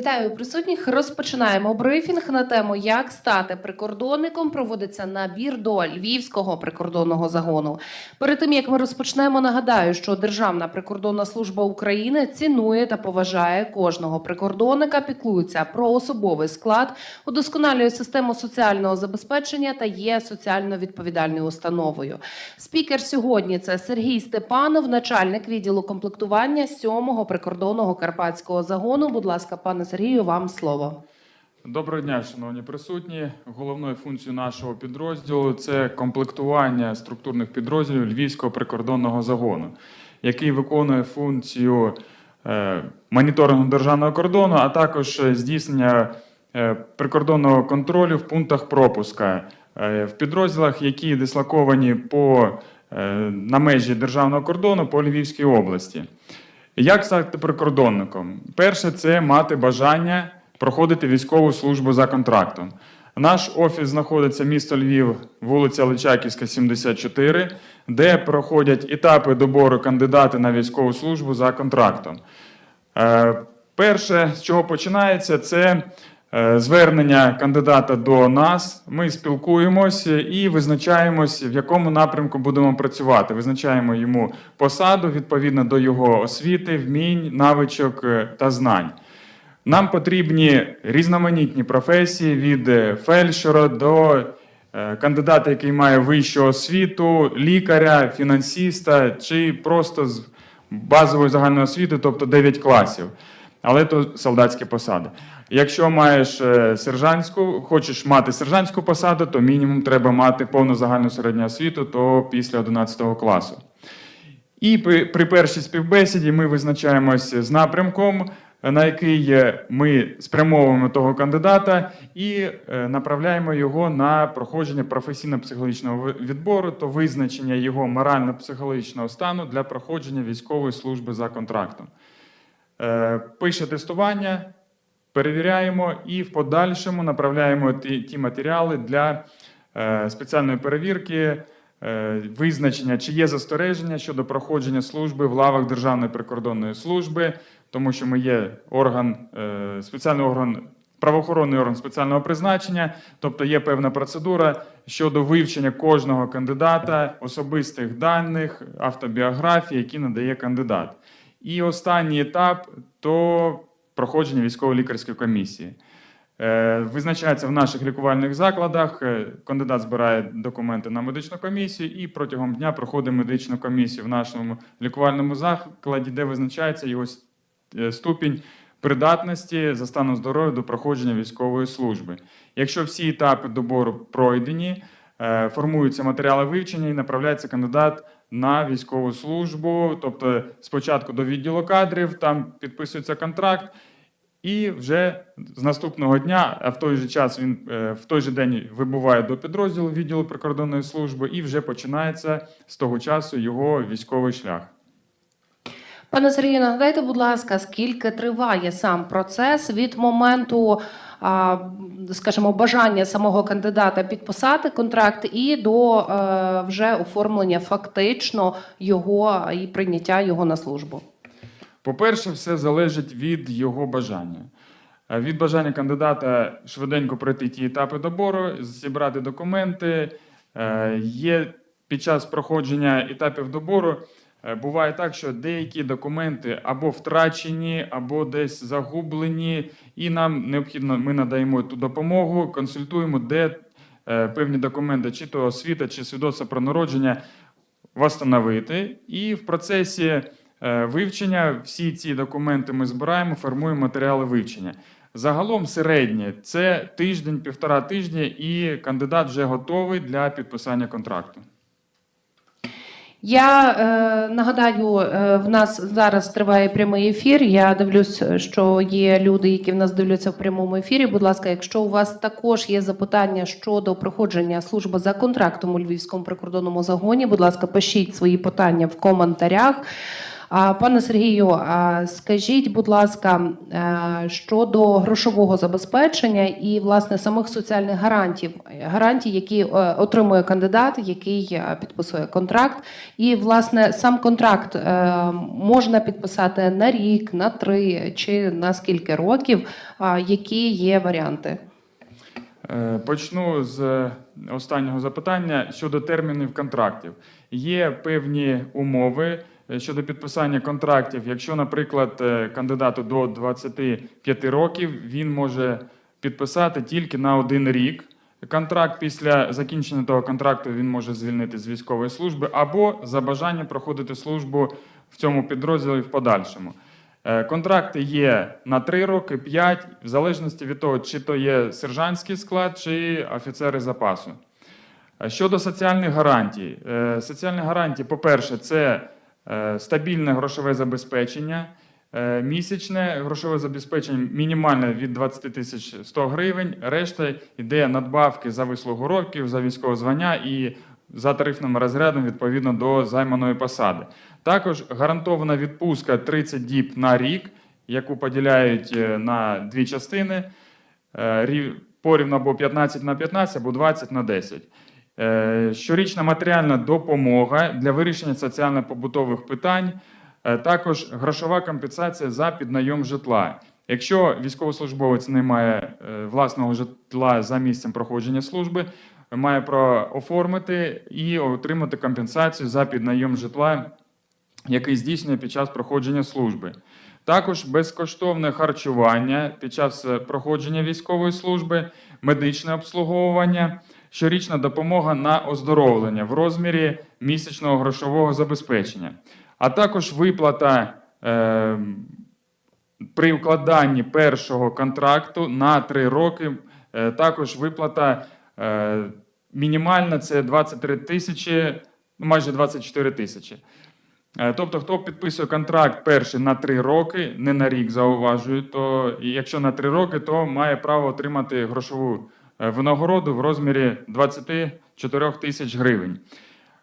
Вітаю присутніх. Розпочинаємо брифінг на тему, як стати прикордонником. Проводиться набір до Львівського прикордонного загону. Перед тим як ми розпочнемо, нагадаю, що Державна прикордонна служба України цінує та поважає кожного прикордонника, піклується про особовий склад, удосконалює систему соціального забезпечення та є соціально відповідальною установою. Спікер сьогодні це Сергій Степанов, начальник відділу комплектування 7-го прикордонного карпатського загону. Будь ласка, пане Сергію, вам слово. Доброго дня, шановні присутні. Головною функцією нашого підрозділу це комплектування структурних підрозділів Львівського прикордонного загону, який виконує функцію е, моніторингу державного кордону, а також здійснення е, прикордонного контролю в пунктах пропуска е, в підрозділах, які дислоковані по, на межі державного кордону по Львівській області. Як стати прикордонником? Перше, це мати бажання проходити військову службу за контрактом. Наш офіс знаходиться місто Львів, вулиця Личаківська, 74, де проходять етапи добору кандидата на військову службу за контрактом. Е, Перше, з чого починається, це звернення кандидата до нас. Ми спілкуємося і визначаємось, в якому напрямку будемо працювати. Визначаємо йому посаду відповідно до його освіти, вмінь, навичок е, та знань. Нам потрібні різноманітні професії від е, фельдшера до е, кандидата, який має вищу освіту, лікаря, фінансиста чи просто з базової загальної освіти, тобто 9 класів. Але то солдатські посади. Якщо маєш е, сержантську, хочеш мати сержантську посаду, то мінімум треба мати повну загальну середню освіту, то після 11 класу. І при, першій співбесіді ми визначаємося з напрямком, на який ми спрямовуємо того кандидата і е, направляємо його на проходження професійно-психологічного відбору, то визначення його морально-психологічного стану для проходження військової служби за контрактом. Е, Пише тестування, перевіряємо і в подальшому направляємо ті, ті матеріали для е, спеціальної перевірки, е, визначення, чи є застереження щодо проходження служби в лавах Державної прикордонної служби, тому що ми є орган, спеціальний орган. Правоохоронний орган спеціального призначення, тобто є певна процедура щодо вивчення кожного кандидата, особистих даних, автобіографії, які надає кандидат. І останній етап то проходження військово-лікарської комісії. Е, Визначається в наших лікувальних закладах. е, Кандидат збирає документи на медичну комісію і протягом дня проходить медичну комісію в нашому лікувальному закладі, де визначається його е, ступінь придатності за станом здоров'я до проходження військової служби. Якщо всі етапи добору пройдені, формуються матеріали вивчення і направляється кандидат на військову службу, тобто спочатку до відділу кадрів, там підписується контракт, і вже з наступного дня, а в той же час він е, в той же день вибуває до підрозділу відділу прикордонної служби, і вже починається з того часу його військовий шлях. Пане Сергію, нагадайте, будь ласка, скільки триває сам процес від моменту, скажімо, бажання самого кандидата підписати контракт і до е, вже оформлення фактично його і прийняття його на службу. По-перше, все залежить від його бажання. Е, Від бажання кандидата швиденько пройти ті етапи добору, зібрати документи. Е, Є під час проходження етапів добору. Е, Буває так, що деякі документи або втрачені, або десь загублені, і нам необхідно, ми надаємо ту допомогу, консультуємо, де е, певні документи, чи то освіта, чи свідоцтво про народження, встановити. І в процесі е, вивчення всі ці документи ми збираємо, формуємо матеріали вивчення. Загалом середнє це тиждень, півтора тижня, і кандидат вже готовий для підписання контракту. Я е, нагадаю, е, в нас зараз триває прямий ефір. Я дивлюсь, що є люди, які в нас дивляться в прямому ефірі. Будь ласка, якщо у вас також є запитання щодо проходження служби за контрактом у Львівському прикордонному загоні, будь ласка, пишіть свої питання в коментарях. Пане Сергію, скажіть, будь ласка, е, щодо грошового забезпечення і власне самих соціальних гарантів, гарантій, які е, отримує кандидат, який е, підписує контракт, і власне сам контракт можна підписати на рік, на три чи на скільки років, які є варіанти? Почну з останнього запитання щодо термінів контрактів. Є певні умови щодо підписання контрактів. Якщо, наприклад, е, кандидату до 25 років, він може підписати тільки на один рік. Контракт після закінчення того контракту він може звільнити з військової служби або за бажанням проходити службу в цьому підрозділі в подальшому. Е, Контракти є на 3 роки, 5, в залежності від того, чи то є сержантський склад, чи офіцери запасу. Е, Щодо соціальних гарантій. Е, Соціальні гарантії, по-перше, це е, стабільне грошове забезпечення, е, місячне грошове забезпечення мінімальне від 20 тисяч 100 гривень, решта йде надбавки за вислугу років, за військове звання і за тарифним розрядом відповідно до займаної посади. Також гарантована відпустка 30 діб на рік, яку поділяють е, на дві частини, е, рів- порівну або 15 на 15, або 20 на 10. Е, Щорічна матеріальна допомога для вирішення соціально-побутових питань, е, також грошова компенсація за піднайом житла. Якщо військовослужбовець не має е, власного житла за місцем проходження служби, має право оформити і отримати компенсацію за піднайом житла, який здійснює під час проходження служби. Також безкоштовне харчування під час проходження військової служби, медичне обслуговування, щорічна допомога на оздоровлення в розмірі місячного грошового забезпечення, а також виплата е, при укладанні першого контракту на 3 роки, е, також виплата е, мінімальна це 23 тисячі, ну, майже 24 тисячі. Е, Тобто, хто підписує контракт перший на 3 роки, не на рік зауважую, то якщо на 3 роки, то має право отримати грошову винагороду в розмірі 24 тисяч гривень.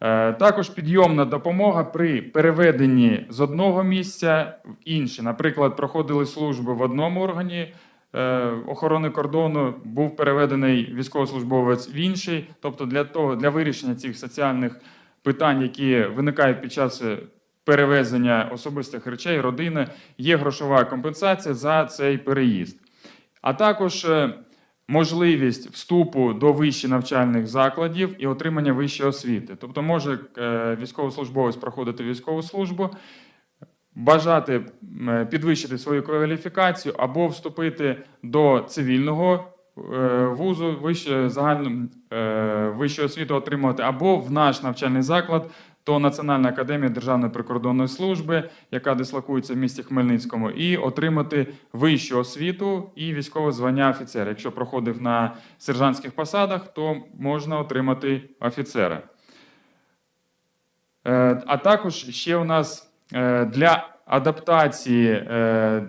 Е, Також підйомна допомога при переведенні з одного місця в інше. Наприклад, проходили службу в одному органі е, охорони кордону, був переведений військовослужбовець в інший. Тобто, для того для вирішення цих соціальних питань, які виникають під час е, перевезення особистих речей, родини, є грошова компенсація за цей переїзд. А також е, можливість вступу до вищих навчальних закладів і отримання вищої освіти. Тобто може е, військовослужбовець проходити військову службу, бажати е, підвищити свою кваліфікацію або вступити до цивільного е, вузу, вище, загальну, вищу освіту отримувати, або в наш навчальний заклад, то Національна академія Державної прикордонної служби, яка дислокується в місті Хмельницькому, і отримати вищу освіту і військове звання офіцера. Якщо проходив на сержантських посадах, то можна отримати офіцера. Е, А також ще у нас е, для адаптації е,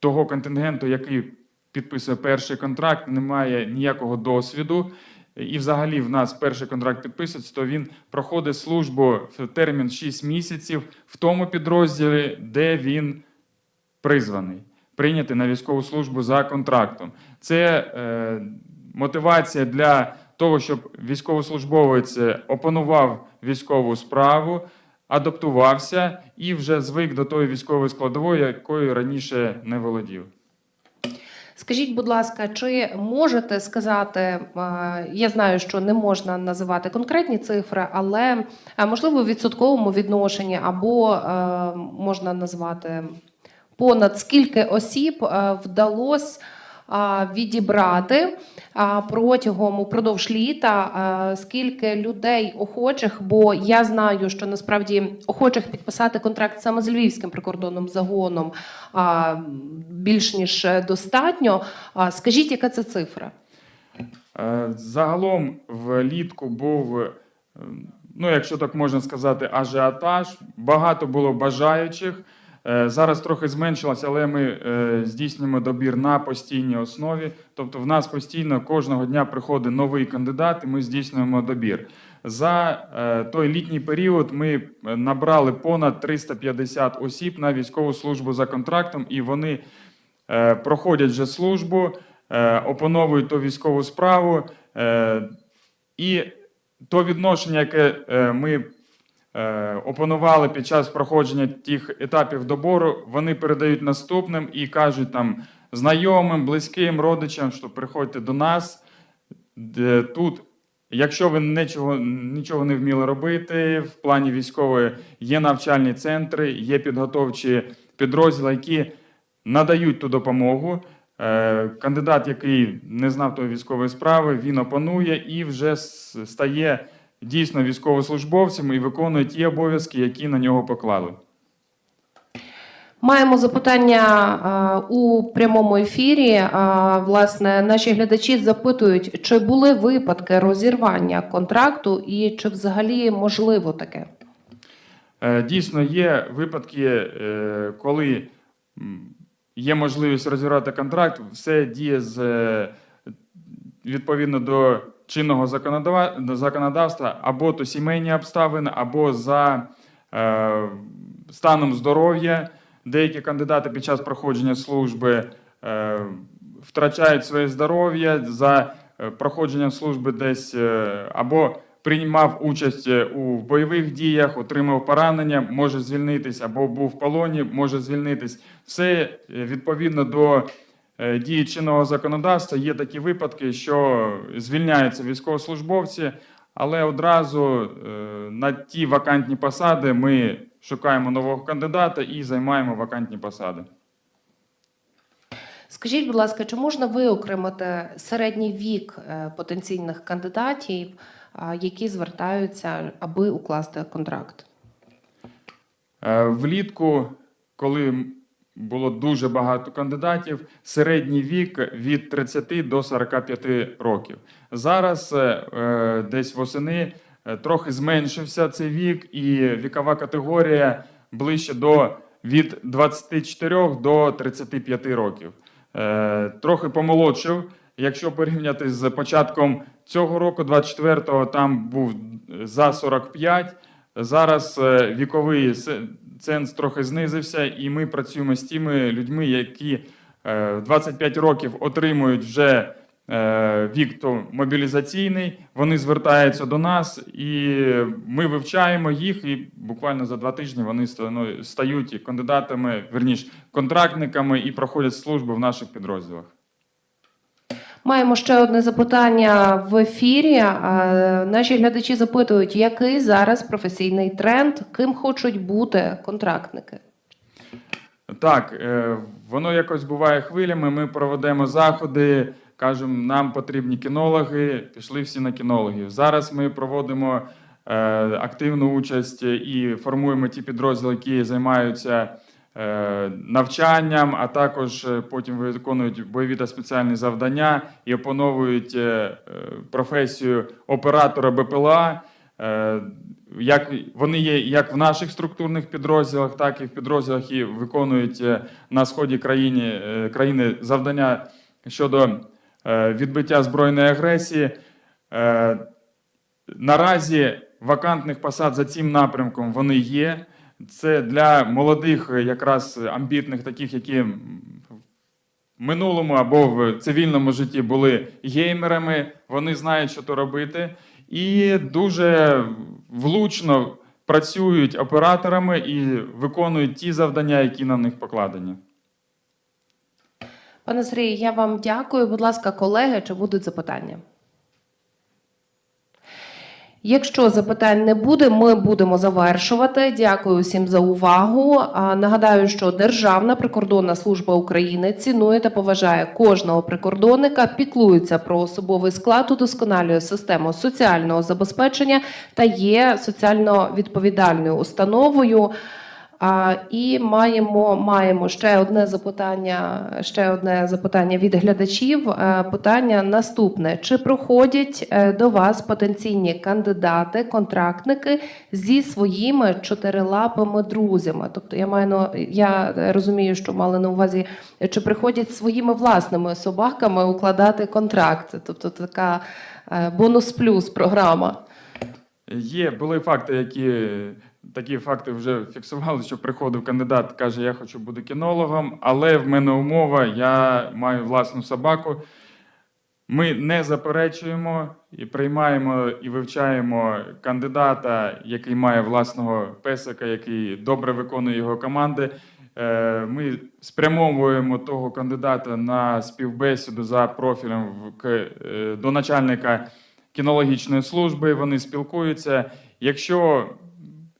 того контингенту, який підписує перший контракт, немає ніякого досвіду. І взагалі в нас перший контракт підписується, то він проходить службу в термін 6 місяців в тому підрозділі, де він призваний, прийнятий на військову службу за контрактом. Це е, мотивація для того, щоб військовослужбовець опанував військову справу, адаптувався і вже звик до тої військової складової, якою раніше не володів. Скажіть, будь ласка, чи можете сказати, я знаю, що не можна називати конкретні цифри, але можливо в відсотковому відношенні або можна назвати понад скільки осіб вдалося відібрати протягом упродовж літа, скільки людей охочих, бо я знаю, що насправді охочих підписати контракт саме з львівським прикордонним загоном більш ніж достатньо. Скажіть, яка це цифра? Е, Загалом влітку був, е, ну якщо так можна сказати, ажіотаж. Багато було бажаючих. Е, Зараз трохи зменшилось, але ми е, здійснюємо добір на постійній основі. Тобто, в нас постійно кожного дня приходить новий кандидат, і ми здійснюємо добір. За е, той літній період ми набрали понад 350 осіб на військову службу за контрактом, і вони проходять вже службу, опановують ту військову справу. І то відношення, яке ми опанували під час проходження тих етапів добору, вони передають наступним і кажуть там знайомим, близьким, родичам, що приходьте до нас. Тут, якщо ви нічого, нічого не вміли робити, в плані військової є навчальні центри, є підготовчі підрозділи, які надають ту допомогу. Е, Кандидат, який не знав тої військової справи, він опанує і вже стає дійсно військовослужбовцем і виконує ті обов'язки, які на нього поклали. Маємо запитання у прямому ефірі. Власне, наші глядачі запитують, чи були випадки розірвання контракту і чи взагалі можливо таке? Е, Дійсно, є випадки, е, коли є можливість розірвати контракт, все діє з, е, відповідно до чинного законодавства, або то сімейні обставини, або за е, станом здоров'я. Деякі кандидати під час проходження служби е, втрачають своє здоров'я за е, проходженням служби десь е, або приймав участь е, у бойових діях, отримав поранення, може звільнитись, або був в полоні, може звільнитись. Все е, відповідно до дії чинного законодавства. Є такі випадки, що звільняються військовослужбовці, але одразу е, на ті вакантні посади ми шукаємо нового кандидата і займаємо вакантні посади. Скажіть, будь ласка, чи можна виокремити середній вік е, потенційних кандидатів, які звертаються, аби укласти контракт? Е, Влітку, коли було дуже багато кандидатів, середній вік від 30 до 45 років. Зараз е, е, десь восени е, трохи зменшився цей вік, і вікова категорія ближче до від 24 до 35 років. Трохи помолодшив. Якщо порівняти з початком цього року, 24-го, там був за 45. Зараз е, віковий ценз трохи знизився, і ми працюємо з тими людьми, які е, в 25 років отримують вже е, вік то мобілізаційний. Вони звертаються до нас, і ми вивчаємо їх. І буквально за два тижні вони стають кандидатами, верніш, контрактниками і проходять службу в наших підрозділах. Маємо ще одне запитання в ефірі. Наші глядачі запитують, який зараз професійний тренд, ким хочуть бути контрактники? Так, е, воно якось буває хвилями. Ми проведемо заходи, кажемо, нам потрібні кінологи, пішли всі на кінологів. Зараз ми проводимо е, активну участь і формуємо ті підрозділи, які займаються навчанням, а також е, потім виконують бойові та спеціальні завдання і опановують е, е, професію оператора БПЛА. Е, як вони є як в наших структурних підрозділах, так і в підрозділах, які виконують е, на сході країни, е, країни завдання щодо е, відбиття збройної агресії. Е, Наразі вакантних посад за цим напрямком вони є. Це для молодих, якраз амбітних, таких, які в минулому або в цивільному житті були геймерами. Вони знають, що то робити, і дуже влучно працюють операторами і виконують ті завдання, які на них покладені. Пане Сергію, я вам дякую. Будь ласка, колеги, чи будуть запитання? Якщо запитань не буде, ми будемо завершувати. Дякую всім за увагу. Нагадаю, що Державна прикордонна служба України цінує та поважає кожного прикордонника, піклується про особовий склад, удосконалює систему соціального забезпечення та є соціально відповідальною установою. А, і маємо, маємо ще одне запитання, ще одне запитання від глядачів. Е, Питання наступне: чи проходять е, до вас потенційні кандидати, контрактники зі своїми чотирилапими друзями? Тобто я маю на- я розумію, що мали на увазі, чи приходять своїми власними собаками укладати контракт? Тобто така е, бонус плюс програма. Є були факти, які такі факти вже фіксували, що приходив кандидат, каже, я хочу бути кінологом, але в мене умова, я маю власну собаку. Ми не заперечуємо і приймаємо і вивчаємо кандидата, який має власного песика, який добре виконує його команди. Е, Ми спрямовуємо того кандидата на співбесіду за профілем е, до начальника кінологічної служби. Вони спілкуються. Якщо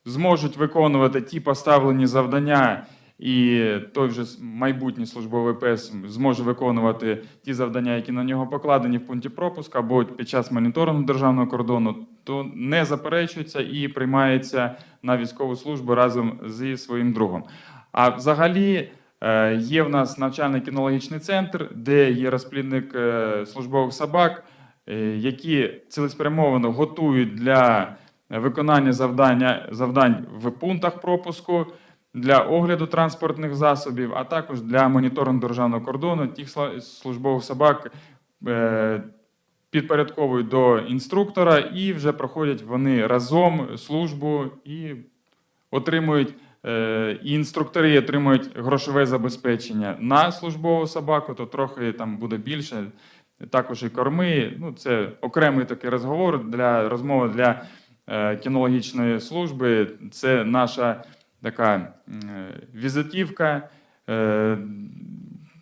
зможуть виконувати ті поставлені завдання, і той же с- майбутній службовий пес зможе виконувати ті завдання, які на нього покладені в пункті пропуску або під час моніторингу державного кордону, то не заперечується і приймається на військову службу разом зі своїм другом. А взагалі е, є в нас навчальний кінологічний центр, де є розплідник е, службових собак, е, які цілеспрямовано готують для виконання завдання, завдань в пунктах пропуску, для огляду транспортних засобів, а також для моніторингу державного кордону тих службових собак. е, Підпорядковують до інструктора і вже проходять вони разом службу і отримують е, і інструктори отримують грошове забезпечення на службову собаку, то трохи там буде більше. Також і корми. Ну, це окремий такий розговор для розмови для кінологічної служби. Це наша така е, візитівка. Е,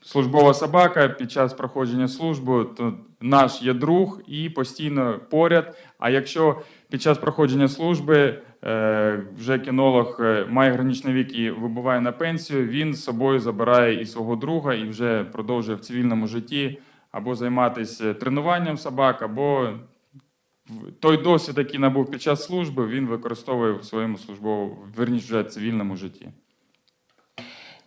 службова собака під час проходження служби, то наш є друг і постійно поряд. А якщо під час проходження служби е, вже кінолог е, має граничний вік і вибуває на пенсію, він з собою забирає і свого друга і вже продовжує в цивільному житті або займатися тренуванням собак, або той досвід, який набув під час служби, він використовує в своєму службовому, верніше вже цивільному житті.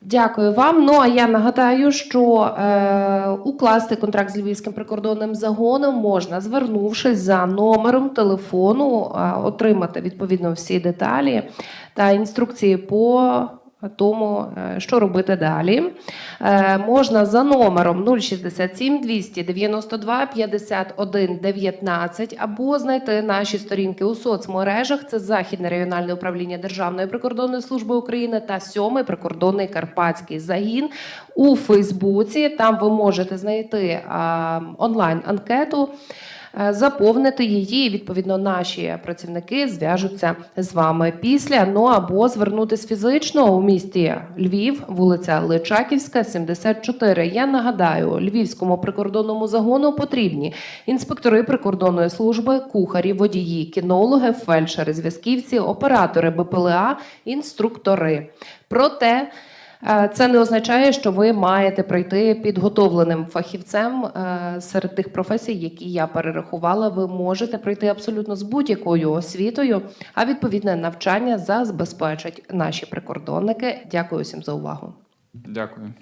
Дякую вам. Ну а я нагадаю, що е, укласти контракт з львівським прикордонним загоном можна, звернувшись за номером телефону, е, отримати відповідно всі деталі та інструкції по тому, е, що робити далі. Е, можна за номером 067 292 51 19 або знайти наші сторінки у соцмережах. Це Західне регіональне управління Державної прикордонної служби України та сьомий прикордонний карпатський загін у Фейсбуці. Там ви можете знайти онлайн анкету. е, Заповнити її, і відповідно наші працівники зв'яжуться з вами після. Ну або звернутись фізично у місті Львів, вулиця Личаківська, 74. Я нагадаю, львівському прикордонному загону потрібні інспектори прикордонної служби, кухарі, водії, кінологи, фельдшери, зв'язківці, оператори БПЛА, інструктори. Проте е, це не означає, що ви маєте прийти підготовленим фахівцем е, серед тих професій, які я перерахувала. Ви можете прийти абсолютно з будь-якою освітою, а відповідне навчання забезпечать наші прикордонники. Дякую всім за увагу. Дякую.